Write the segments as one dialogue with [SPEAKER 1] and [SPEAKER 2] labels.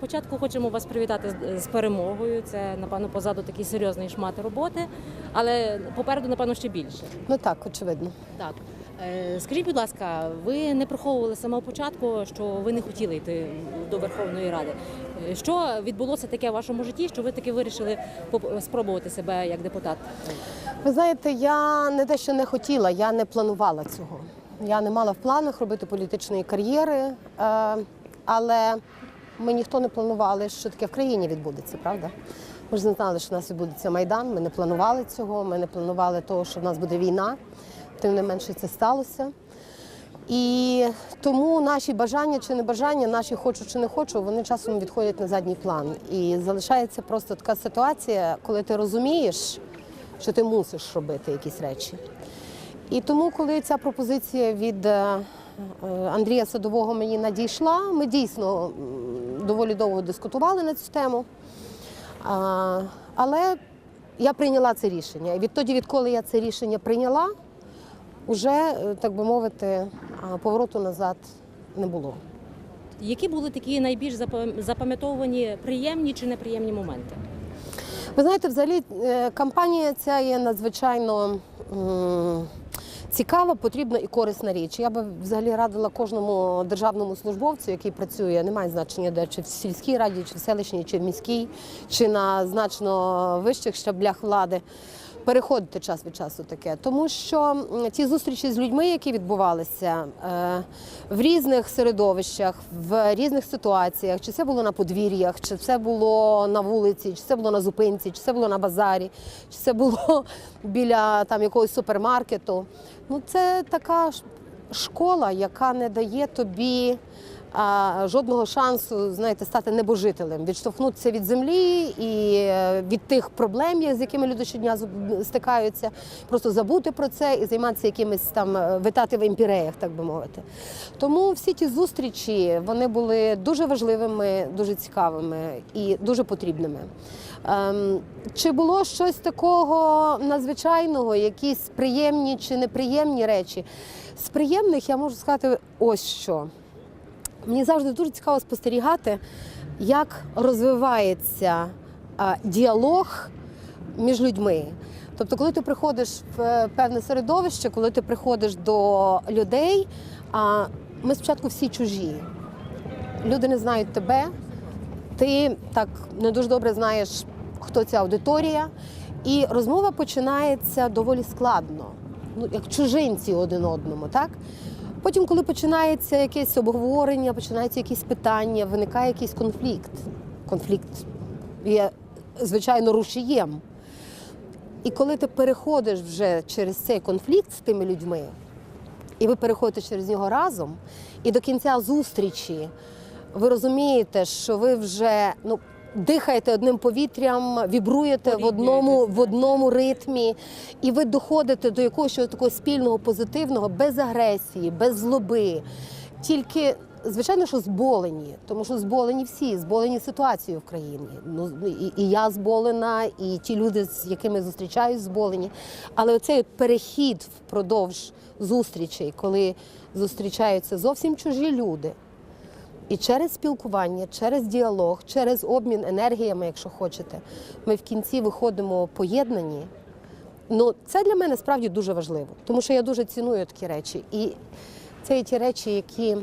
[SPEAKER 1] початку хочемо вас привітати з- перемогою. Це напевно позаду такий серйозний шмат роботи, але попереду, напевно, ще більше.
[SPEAKER 2] Ну так, очевидно.
[SPEAKER 1] Так. Е, Скажіть, будь ласка, ви не приховували з самого початку, що ви не хотіли йти до Верховної Ради. Е, Що відбулося таке в вашому житті, що ви таки вирішили спробувати себе як депутат?
[SPEAKER 2] Ви знаєте, я не те, що не хотіла, я не планувала цього. Я не мала в планах робити політичної кар'єри, е, але ми ніхто не планували, що таке в країні відбудеться, правда? Ми ж не знали, що в нас відбудеться Майдан, ми не планували цього, ми не планували того, що в нас буде війна. Тим не менше це сталося. І тому наші бажання чи не бажання, наші хочу чи не хочу, вони часом відходять на задній план. І залишається просто така ситуація, коли ти розумієш, що ти мусиш робити якісь речі. І тому, коли ця пропозиція від е, Андрія Садового мені надійшла, ми дійсно доволі довго дискутували на цю тему. А, Але я прийняла це рішення. І відтоді, відколи я це рішення прийняла, вже, е, так би мовити, повороту назад не було.
[SPEAKER 1] Які були такі найбільш запам- запам'ятовувані приємні чи неприємні моменти?
[SPEAKER 2] Ви знаєте, взагалі е, кампанія ця є надзвичайно цікава, потрібна і корисна річ. Я би взагалі радила кожному державному службовцю, який працює, немає значення, де чи в сільській раді, чи в селищній, чи в міській, чи на значно вищих щаблях влади. Переходити час від часу таке, тому що ті зустрічі з людьми, які відбувалися е, в різних середовищах, в різних ситуаціях, чи це було на подвір'ях, чи це було на вулиці, чи це було на зупинці, чи це було на базарі, чи це було біля там якогось супермаркету. Ну це така школа, яка не дає тобі жодного шансу, знаєте, стати небожителем, відштовхнутися від землі і е, від тих проблем, з якими люди щодня стикаються, просто забути про це і займатися якимись там е, витати в імпіреях, так би мовити. Тому всі ті зустрічі вони були дуже важливими, дуже цікавими і дуже потрібними. Ем, чи було щось такого надзвичайного, якісь приємні чи неприємні речі? З приємних я можу сказати ось що. Мені завжди дуже цікаво спостерігати, як розвивається діалог між людьми. Тобто, коли ти приходиш в е, певне середовище, коли ти приходиш до людей, ми спочатку всі чужі. Люди не знають тебе, ти так не дуже добре знаєш, хто ця аудиторія, і розмова починається доволі складно, ну як чужинці один одному, так? Потім, коли починається якесь обговорення, починаються якісь питання, виникає якийсь конфлікт. Конфлікт є, звичайно, рушієм. І коли ти переходиш вже через цей конфлікт з тими людьми, і ви переходите через нього разом, і до кінця зустрічі ви розумієте, що ви вже ну, дихаєте одним повітрям, вібруєте в одному, в одному ритмі, і ви доходите до якогось такого спільного, позитивного, без агресії, без злоби. Тільки, звичайно, що зболені, тому що зболені всі, зболені ситуацією в країні. Ну, і, і я зболена, і ті люди, з якими зустрічаюсь, зболені. Але оцей перехід впродовж зустрічей, коли зустрічаються зовсім чужі люди. І через спілкування, через діалог, через обмін енергіями, якщо хочете, ми в кінці виходимо поєднані. Ну, це для мене справді дуже важливо, тому що я дуже ціную такі речі. І це є ті речі, які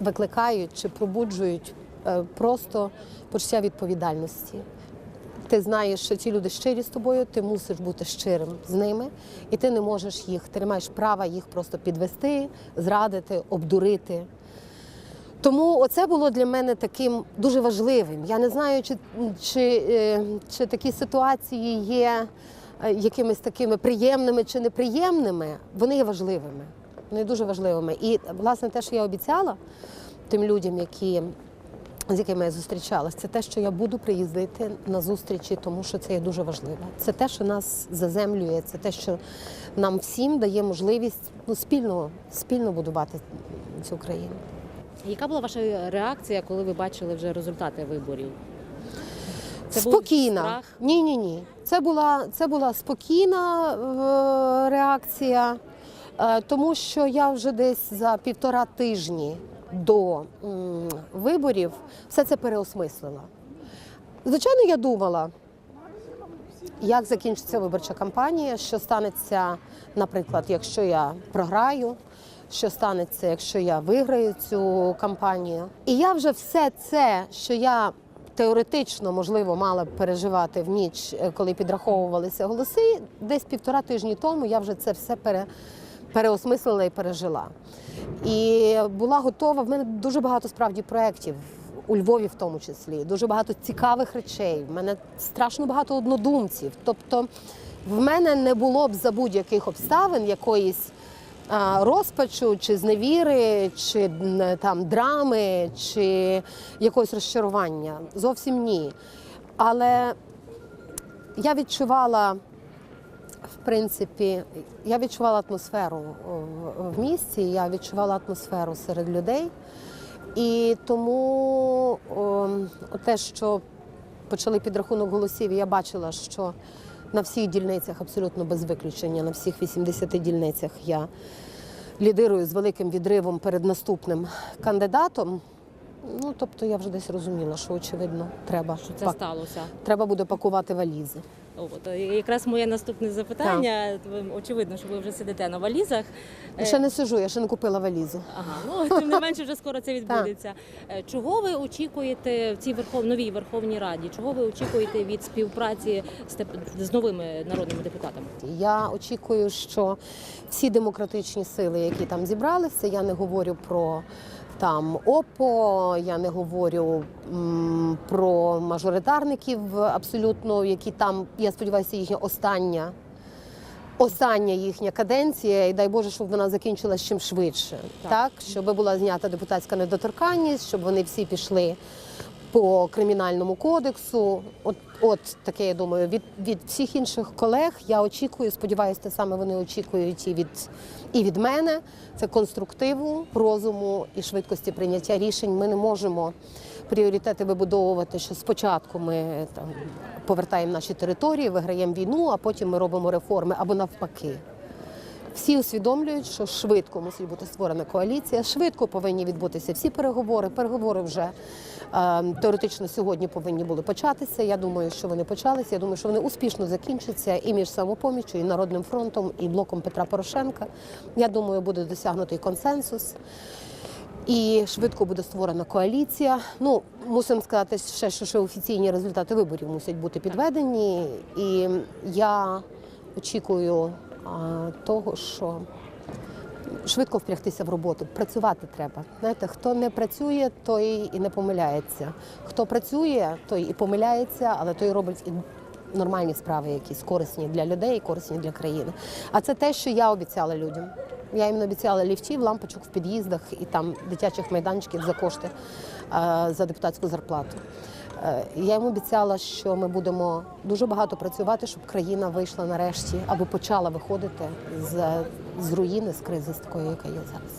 [SPEAKER 2] викликають чи пробуджують е, просто почуття відповідальності. Ти знаєш, що ці люди щирі з тобою, ти мусиш бути щирим з ними, і ти не можеш їх, ти не маєш права їх просто підвести, зрадити, обдурити. Тому оце було для мене таким дуже важливим. Я не знаю, чи, чи, е, чи такі ситуації є е, якимись такими приємними чи неприємними. Вони є важливими. Вони дуже важливими. І власне те, що я обіцяла тим людям, які, з якими я зустрічалася, це те, що я буду приїздити на зустрічі, тому що це є дуже важливо. Це те, що нас заземлює, це те, що нам всім дає можливість ну, спільно, спільно будувати цю країну.
[SPEAKER 1] Яка була ваша реакція, коли ви бачили вже результати виборів? Це
[SPEAKER 2] спокійна. Ні, ні, ні. Це була, це була спокійна е, реакція, е, тому що я вже десь за півтора тижні до м, виборів все це переосмислила. Звичайно, я думала, як закінчиться виборча кампанія, що станеться, наприклад, якщо я програю, що станеться, якщо я виграю цю кампанію. І я вже все це, що я теоретично, можливо, мала б переживати в ніч, е, коли підраховувалися голоси, десь півтора тижні тому я вже це все пере, переосмислила і пережила. І була готова. В мене дуже багато справді проєктів. У Львові в тому числі дуже багато цікавих речей. В мене страшно багато однодумців. Тобто, в мене не було б за будь-яких обставин якоїсь розпачу, чи зневіри, чи там драми, чи якогось розчарування. Зовсім ні. Але я відчувала, в принципі, я відчувала атмосферу в- в місті, я відчувала атмосферу серед людей. І тому о, те, що почали підрахунок голосів, я бачила, що на всіх дільницях, абсолютно без виключення, на всіх 80 дільницях я лідирую з великим відривом перед наступним кандидатом. Ну, тобто я вже десь розуміла, що очевидно треба,
[SPEAKER 1] Що це
[SPEAKER 2] пак-
[SPEAKER 1] сталося?
[SPEAKER 2] треба буде пакувати валізи.
[SPEAKER 1] От е, якраз моє наступне запитання. Ви, Очевидно, що ви вже сидите на валізах.
[SPEAKER 2] Я ще не сижу, я ще не купила валізу.
[SPEAKER 1] Ага, ну тим не менше, вже скоро це відбудеться. Е, Чого ви очікуєте в цій верхов... новій Верховній Раді? Чого ви очікуєте від співпраці з, теп- з новими народними депутатами?
[SPEAKER 2] Я очікую, що всі демократичні сили, які там зібралися, я не говорю про там ОПО, я не говорю м, про мажоритарників абсолютно, які там, я сподіваюся, їхня остання. Остання їхня каденція, і дай Боже, щоб вона закінчилась чим швидше,
[SPEAKER 1] Так.
[SPEAKER 2] так. щоб була знята депутатська недоторканність, щоб вони всі пішли по кримінальному кодексу. От, от таке, я думаю, від, від всіх інших колег я очікую, сподіваюся, те саме вони очікують і від, і від мене. Це конструктиву, розуму і швидкості прийняття рішень. Ми не можемо пріоритети вибудовувати, що спочатку ми там повертаємо наші території, виграємо війну, а потім ми робимо реформи або навпаки. Всі усвідомлюють, що швидко мусить бути створена коаліція, швидко повинні відбутися всі переговори. Переговори вже е, теоретично сьогодні повинні були початися. Я думаю, що вони почалися. Я думаю, що вони успішно закінчаться і між самопоміччю, і народним фронтом, і блоком Петра Порошенка. Я думаю, буде досягнутий консенсус. І швидко буде створена коаліція. Ну мусимо сказати ще, що, що офіційні результати виборів мусять бути підведені. І я очікую того, що швидко впрягтися в роботу. Працювати треба. Знаєте, хто не працює, той і не помиляється. Хто працює, той і помиляється, але той робить і нормальні справи, якісь корисні для людей, корисні для країни. А це те, що я обіцяла людям. Я їм обіцяла ліфтів, лампочок в під'їздах і там дитячих майданчиків за кошти е, за депутатську зарплату. Е, Я йому обіцяла, що ми будемо дуже багато працювати, щоб країна вийшла нарешті або почала виходити з, з руїни, з кризи, з такої, яка є зараз.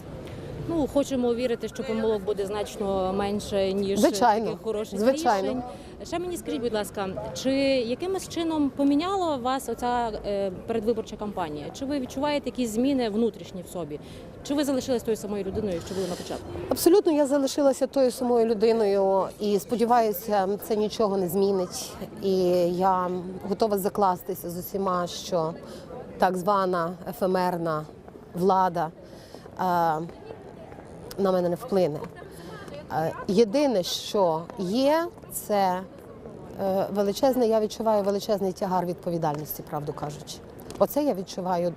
[SPEAKER 1] Ну хочемо вірити, що помилок буде значно менше ніж
[SPEAKER 2] Звичайно,
[SPEAKER 1] таких хороших
[SPEAKER 2] звичайно.
[SPEAKER 1] рішень. Ще мені скажіть, будь ласка, чи якимось чином поміняла вас оця е, передвиборча кампанія? Чи ви відчуваєте якісь зміни внутрішні в собі? Чи ви залишились тою самою людиною, що були на початку?
[SPEAKER 2] Абсолютно, я залишилася тою самою людиною і сподіваюся, це нічого не змінить. І я готова закластися з усіма, що так звана ефемерна влада е, на мене не вплине. Е, Єдине, що є, це е, величезне, я відчуваю величезний тягар відповідальності, правду кажучи. Оце я відчуваю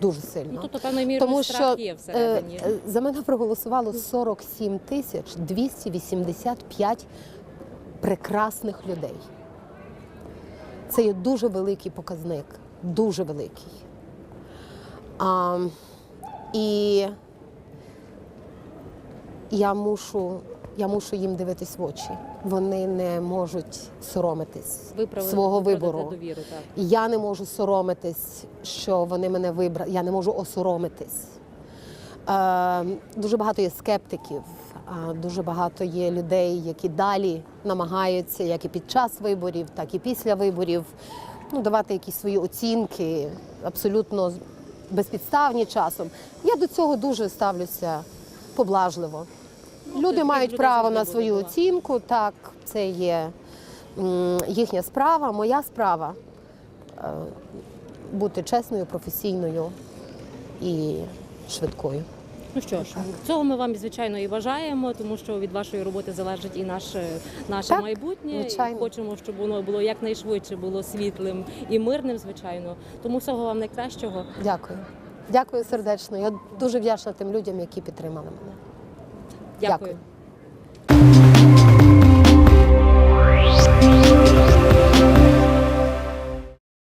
[SPEAKER 2] дуже сильно.
[SPEAKER 1] Ну тобто певною
[SPEAKER 2] Тому що
[SPEAKER 1] є
[SPEAKER 2] е,
[SPEAKER 1] всередині.
[SPEAKER 2] е, за мене проголосувало 47 тисяч 285 прекрасних людей. Це є дуже великий показник, дуже великий. А, і я мушу, я мушу їм дивитись в очі. Вони не можуть соромитись
[SPEAKER 1] Виправили-
[SPEAKER 2] свого вибору.
[SPEAKER 1] довіру, так.
[SPEAKER 2] Я не можу соромитись, що вони мене вибрали. Я не можу осоромитись. Е, дуже багато є скептиків, е, дуже багато є людей, які далі намагаються, як і під час виборів, так і після виборів, ну, давати якісь свої оцінки, абсолютно безпідставні часом. Я до цього дуже ставлюся поблажливо. Люди мають право на свою оцінку. Так, це є їхня справа, моя справа е, бути чесною, професійною і швидкою.
[SPEAKER 1] Ну що ж, цього ми вам звичайно і бажаємо, тому що від вашої роботи залежить і наше, наше
[SPEAKER 2] Так,
[SPEAKER 1] майбутнє.
[SPEAKER 2] звичайно.
[SPEAKER 1] І хочемо, щоб воно було якнайшвидше, було світлим і мирним, звичайно. Тому всього вам найкращого.
[SPEAKER 2] Дякую. Дякую сердечно. Я дуже вдячна тим людям, які підтримали мене.
[SPEAKER 1] Дякую.
[SPEAKER 2] Дякую.